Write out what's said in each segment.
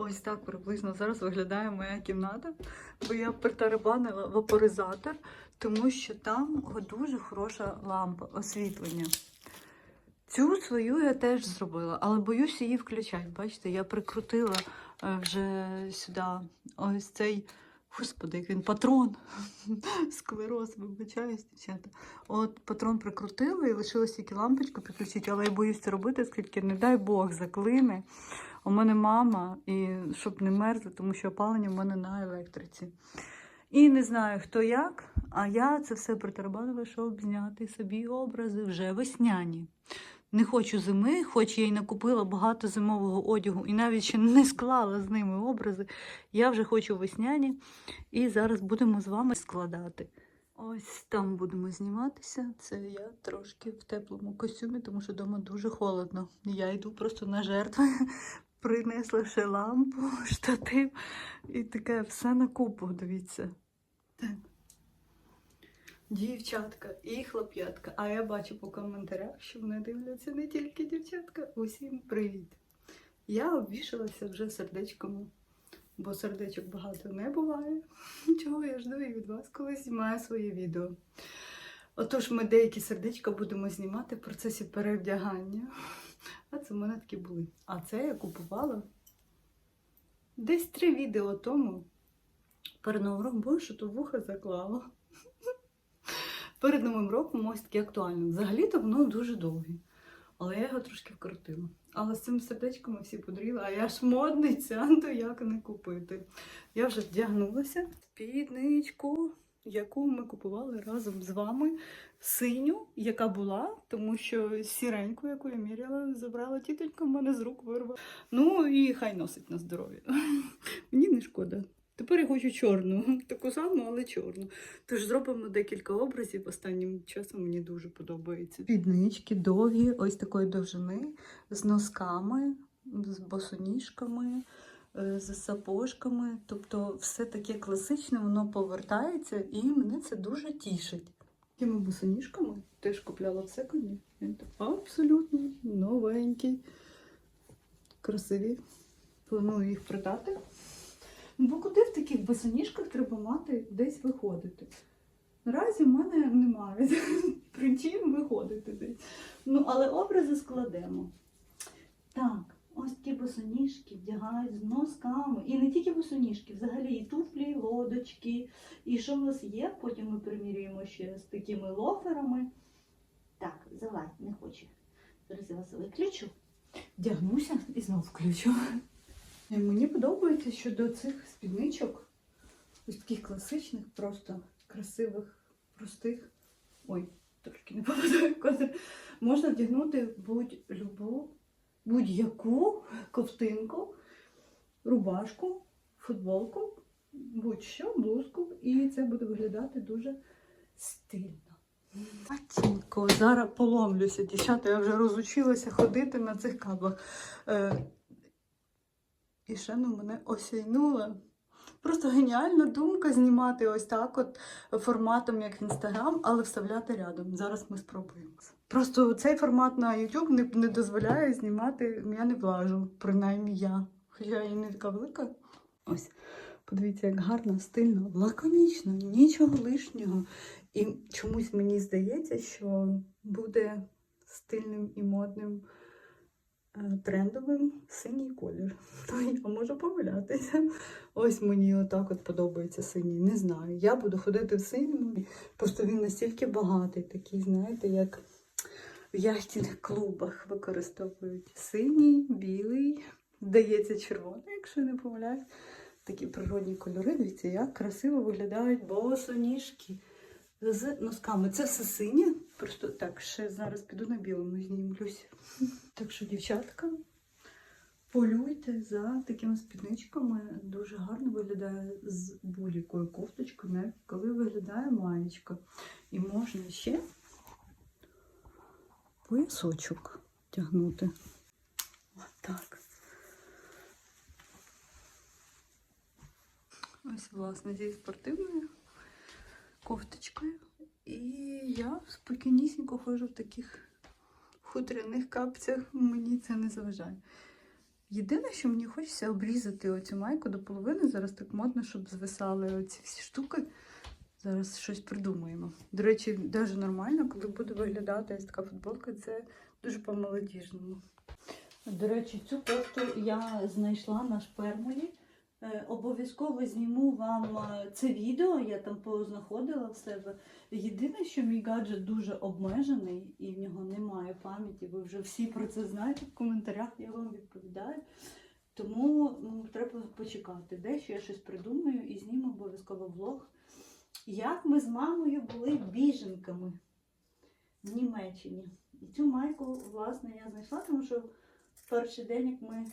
Ось так приблизно зараз виглядає моя кімната, бо я притарабанила вапоризатор, тому що там дуже хороша лампа освітлення. Цю свою я теж зробила, але боюсь її включати. Бачите, я прикрутила е, вже сюди ось цей, господи, як він патрон. Склероз, вибачаюсь, дівчата. От патрон прикрутила і лишилось тільки лампочку підключити, але я боюсь це робити, оскільки, не дай Бог, заклине. У мене мама, і щоб не мерзли, тому що опалення в мене на електриці. І не знаю, хто як, а я це все притарабанила, щоб зняти собі образи вже весняні. Не хочу зими, хоч я й накупила багато зимового одягу і навіть ще не склала з ними образи. Я вже хочу весняні, і зараз будемо з вами складати. Ось там будемо зніматися. Це я трошки в теплому костюмі, тому що вдома дуже холодно. Я йду просто на жертви. Принесла ще лампу, штатив і таке все на купу, дивіться. Так. Дівчатка і хлоп'ятка. А я бачу по коментарях, що вони дивляться не тільки дівчатка. Усім привіт! Я обвішалася вже сердечками, бо сердечок багато не буває. Чого я жду і від вас, коли знімаю своє відео. Отож, ми деякі сердечка будемо знімати в процесі перевдягання. А це в мене такі були. А це я купувала десь три відео тому. Перед новим роком, що то вуха заклала. Перед новим роком ось таке актуально. Взагалі-то воно дуже довге. Але я його трошки вкрутила. Але з цим сердечком всі подріли, а я ж модниця, то як не купити. Я вже вдягнулася спідничку, яку ми купували разом з вами. Синю, яка була, тому що сіреньку, яку я міряла, забрала тітонька, в мене з рук вирвала. Ну і хай носить на здоров'я. Мені не шкода. Тепер я хочу чорну, таку саму, але чорну. Тож зробимо декілька образів. Останнім часом мені дуже подобається. Піднички довгі, ось такої довжини, з носками, з босоніжками, з сапожками. Тобто все таке класичне, воно повертається і мене це дуже тішить. Такими босоніжками теж купляла в секунді. Абсолютно новенький. Красиві. Планую їх продати. Ну, Бо куди в таких босоніжках треба мати десь виходити? Наразі в мене немає причин виходити десь. Ну, але образи складемо. Так, ось такі босоніжки вдягають з носками. І не тільки босоніжки, взагалі і туфлі, і лодочки. І що в нас є, потім ми примірюємо ще з такими лоферами. Так, залазь, не хоче. Зараз я вас виключу. Вдягнуся і знову включу. Мені подобається, що до цих спідничок, ось таких класичних, просто красивих, простих. Ой, трошки не попадаю кадр. Можна вдягнути будь-любу, будь-яку ковтинку, рубашку, футболку, будь-що, блузку, і це буде виглядати дуже стильно. Матінко, зараз поломлюся, дівчата, я вже розучилася ходити на цих каблах. Е, і ще ну, мене осяйнула. Просто геніальна думка знімати ось так от форматом, як в Інстаграм, але вставляти рядом. Зараз ми спробуємо. Просто цей формат на YouTube не, не дозволяє знімати, я не влажу, принаймні я. Хоча я не така велика. Ось, подивіться, як гарно, стильно, лаконічно, нічого лишнього. І чомусь мені здається, що буде стильним і модним трендовим синій колір. То я можу помилятися. Ось мені отак от подобається синій. Не знаю. Я буду ходити в синьому. Просто він настільки багатий, такий, знаєте, як в яхтяних клубах використовують синій, білий, здається, червоний, якщо не помиляюсь. Такі природні кольори. Дивіться, як красиво виглядають босоніжки з носками. Це все синє. Просто так, ще зараз піду на білому знімлюсь. Так що, дівчатка, полюйте за такими спідничками. Дуже гарно виглядає з будь-якою кофточкою, навіть коли виглядає маєчка. І можна ще поясочок тягнути. Отак. Ось, власне, зі спортивною кофточкою. І я спокійнісінько ходжу в таких хутряних капцях, мені це не заважає. Єдине, що мені хочеться обрізати оцю майку до половини. Зараз так модно, щоб звисали оці всі штуки. Зараз щось придумаємо. До речі, навіть нормально, коли буде виглядати ось така футболка, це дуже по-молодіжному. До речі, цю кофту я знайшла на шпермолі. Е, Обов'язково зніму вам е, це відео, я там познаходила в себе. Єдине, що мій гаджет дуже обмежений і в нього немає пам'яті. Ви вже всі про це знаєте в коментарях, я вам відповідаю. Тому ну, треба почекати. Дещо я щось придумаю і зніму обов'язково влог. Як ми з мамою були біженками в Німеччині. І цю майку, власне, я знайшла, тому що в перший день, як ми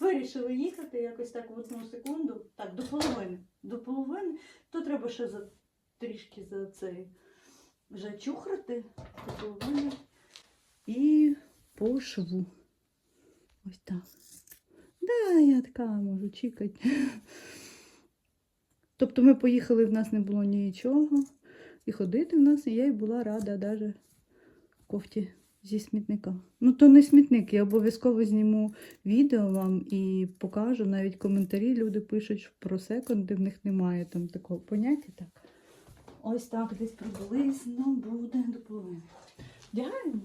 вирішили їхати якось так в одну секунду, так, до половини. До половини, то треба ще за трішки за цей вже чухрати до половини. І по шву. Ось так. Да, я така можу чекати. Тобто ми поїхали, в нас не було нічого. І ходити в нас, і я й була рада навіть кофті зі смітника. Ну, то не смітник, я обов'язково зніму відео вам і покажу. Навіть коментарі люди пишуть про секунди, в них немає там такого поняття. Так. Ось так десь приблизно буде до половини. Вдягаємо?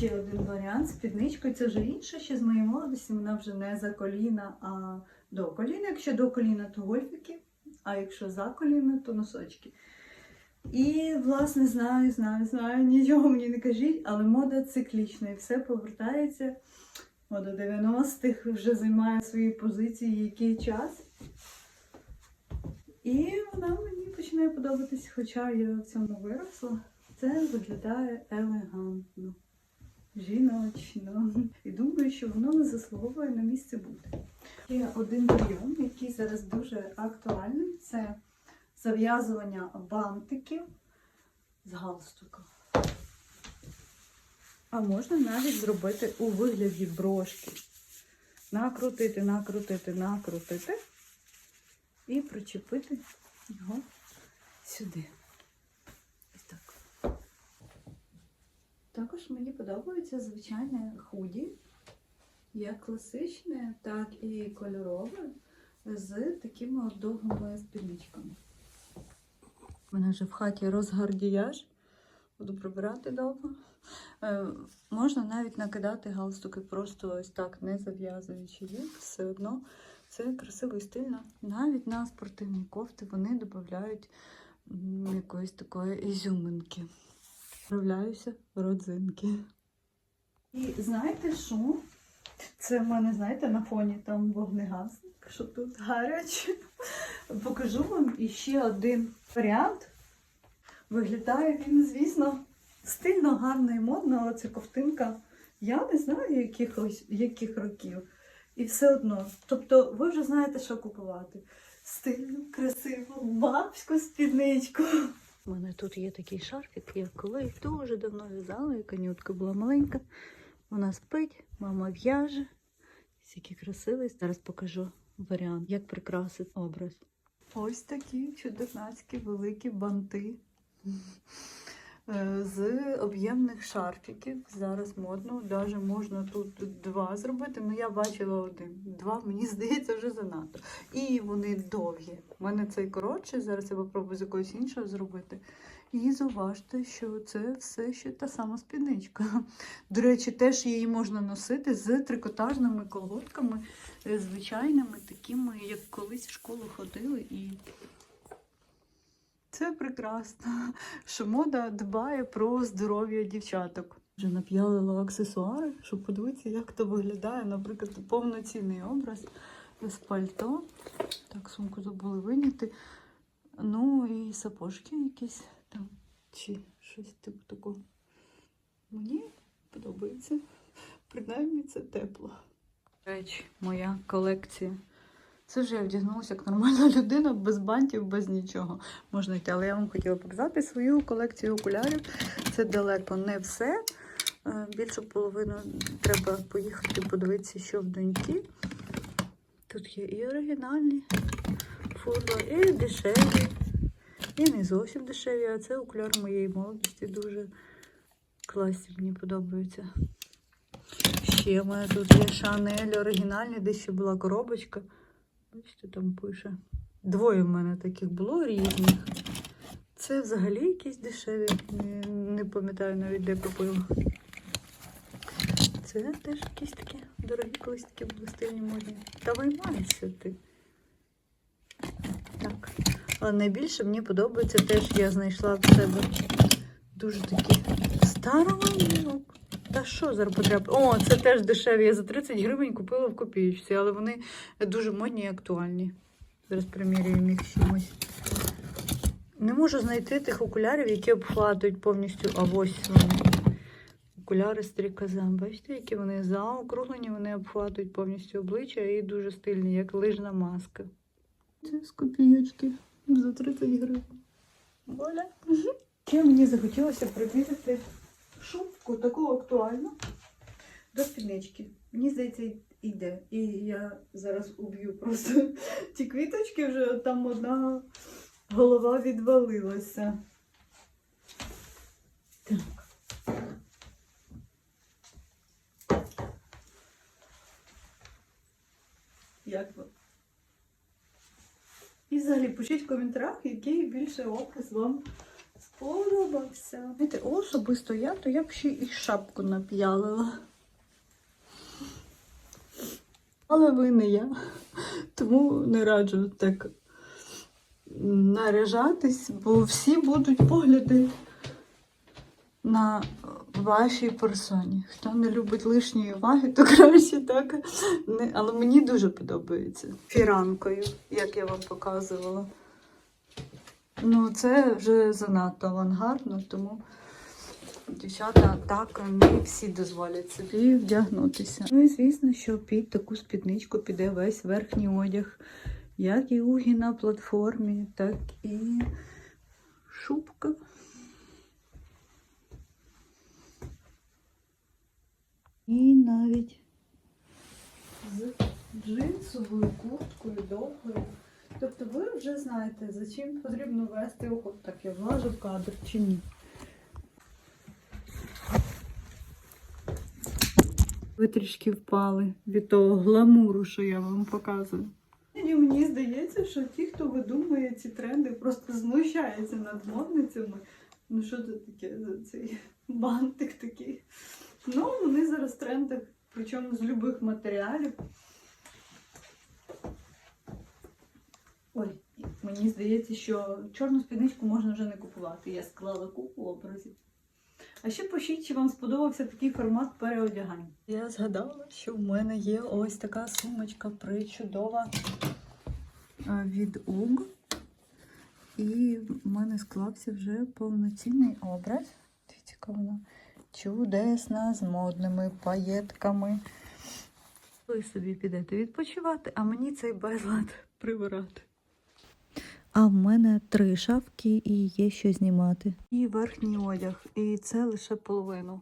Ще один варіант з підничкою. Це вже інше, ще з моєї молодості. Вона вже не за коліна, а до коліна. Якщо до коліна, то гольфики, а якщо за коліна, то носочки. І, власне, знаю, знаю, знаю, нічого мені не кажіть, але мода циклічна і все повертається. Мода 90-х вже займає свої позиції який час. І вона мені починає подобатись, хоча я в цьому виросла. Це виглядає елегантно жіночно. І думаю, що воно не заслуговує на місце бути. Є один прийом, який зараз дуже актуальний це зав'язування бантиків з галстуком. А можна навіть зробити у вигляді брошки. Накрутити, накрутити, накрутити і причепити його сюди. Ось так. Також мені подобається звичайне худі, як класичне, так і кольорове, з такими довгими спідничками. У мене вже в хаті розгардіяж. Буду прибирати довго. Е, можна навіть накидати галстуки просто ось так, не зав'язуючи їх. Все одно це красиво і стильно. Навіть на спортивні кофти вони додають якоїсь такої ізюминки. Вправляюся родзинки. І знаєте що? Це в мене, знаєте, на фоні там вогнегасник, що тут гаряче. Покажу вам іще один варіант. Виглядає він, звісно, стильно, гарно і модно, але це ковтинка. Я не знаю якихось, яких років. І все одно. Тобто, ви вже знаєте, що купувати. Стильну, красиву, бабську спідничку. У мене тут є такий шарфік, я колись дуже давно в'язала, і конютка була маленька. Вона спить, мама в'яже. Який красивий. Зараз покажу варіант, як прикрасити образ. Ось такі чудернацькі великі банти з об'ємних шарфіків. Зараз модно. Даже можна тут два зробити, але я бачила один. Два, мені здається, вже занадто. І вони довгі. У мене цей коротший, зараз я попробую з якогось іншого зробити. І зауважте, що це все ще та сама спідничка. До речі, теж її можна носити з трикотажними колготками, е, звичайними, такими, як колись в школу ходили. І це прекрасно, що мода дбає про здоров'я дівчаток. Вже нап'ялила аксесуари, щоб подивитися, як то виглядає, наприклад, повноцінний образ з пальто. Так, сумку забули виняти. Ну і сапожки якісь там, чи щось типу такого. Мені подобається. Принаймні це тепло. Речі, моя колекція. Це вже я вдягнулася як нормальна людина, без бантів, без нічого можна йти. Але я вам хотіла показати свою колекцію окулярів. Це далеко не все. Е, Більшу половину треба поїхати подивитися, що в доньки. Тут є і оригінальні фурла, і дешеві, і не зовсім дешеві, а це окуляр моєї молодості дуже класні, мені подобаються. Ще в мене тут є Шанель оригінальний, де ще була коробочка. Бачите, там пише. Двоє в мене таких було різних. Це взагалі якісь дешеві. Не, пам'ятаю навіть де купила. Це теж якісь такі дорогі, колись такі були стильні модні. Та виймайся ти. Так. Але найбільше мені подобається теж я знайшла в себе дуже такі старовинні. Та що зараз потрапило? О, це теж дешеві. Я за 30 гривень купила в копієчці, але вони дуже модні і актуальні. Зараз примірюємо їх чимось. Не можу знайти тих окулярів, які обхватують повністю. А ось вони. Окуляри стрікоза. Бачите, які вони заокруглені, вони обхватують повністю обличчя і дуже стильні, як лижна маска. Це з копійочки за 30 гривень. Боля. Ще мені захотілося приміряти шубку таку актуальну до спіднички. Мені здається, йде. І я зараз уб'ю просто ті квіточки, вже там одна голова відвалилася. Так. Як ви? І взагалі пишіть в коментарях, який більше опис вам сподобався. Знаєте, особисто я, то я б ще і шапку нап'ялила. Але ви не я. Тому не раджу так наряжатись, бо всі будуть погляди на вашій персоні. Хто не любить лишньої уваги, то краще так. Не, але мені дуже подобається. Фіранкою, як я вам показувала. Ну, це вже занадто авангардно, тому дівчата так не всі дозволять собі вдягнутися. Ну і звісно, що під таку спідничку піде весь верхній одяг, як і угі на платформі, так і шубка. І навіть з джинсовою курткою довгою. Ви вже знаєте, за чим потрібно вести око. Так, я влажу в кадр чи ні. Ви трішки впали від того гламуру, що я вам показую. І мені здається, що ті, хто видумує ці тренди, просто знущаються над модницями. Ну що це таке за цей бантик такий? Ну, вони зараз в трендах, причому з любих матеріалів. Ой, мені здається, що чорну спідничку можна вже не купувати. Я склала купу образів. А ще пишіть, чи вам сподобався такий формат переодягань. Я згадала, що в мене є ось така сумочка причудова е, від UG. І в мене склався вже повноцінний образ. Дивіться, вона чудесна, з модними паєтками. Ви собі підете відпочивати, а мені цей безлад прибирати. А в мене три шафки і є що знімати. І верхній одяг, і це лише половину.